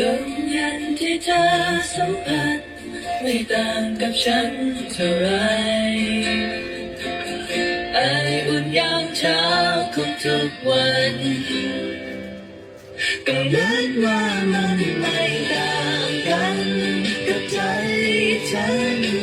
ลมเย็นที่เธอสัมผัส ไม่ต่างกับฉันเท่าไรไออุ่นยามเช้าของทุกวันก็เหมือนว่ามันไม่ต่างกันกับใจฉัน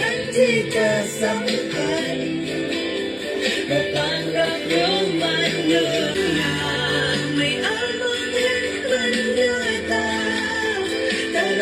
นั้นที่เธอสัมผัสเราต่างรับรู้มันด้วยตาไ